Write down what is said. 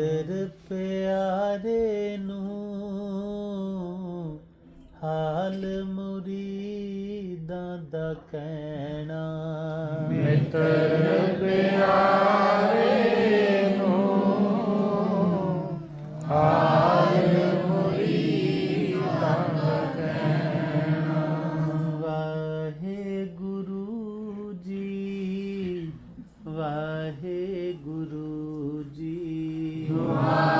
ਮਿੱਤਰ ਪਿਆਰੇ ਨੂੰ ਹਾਲ ਮੁਰੀਦਾਂ ਦਾ ਕਹਿਣਾ। ਮਿੱਤਰ ਪਿਆਰੇ ਨੂੰ ਹਾਲ ਮੁਰੀਦਾਂ ਦਾ ਕਹਿਣਾ। ਵਾਹਿਗੁਰੂ ਜੀ ਵਾਹਿਗੁਰੂ ਜੀ। ਵਾਹਿਗੁਰੂ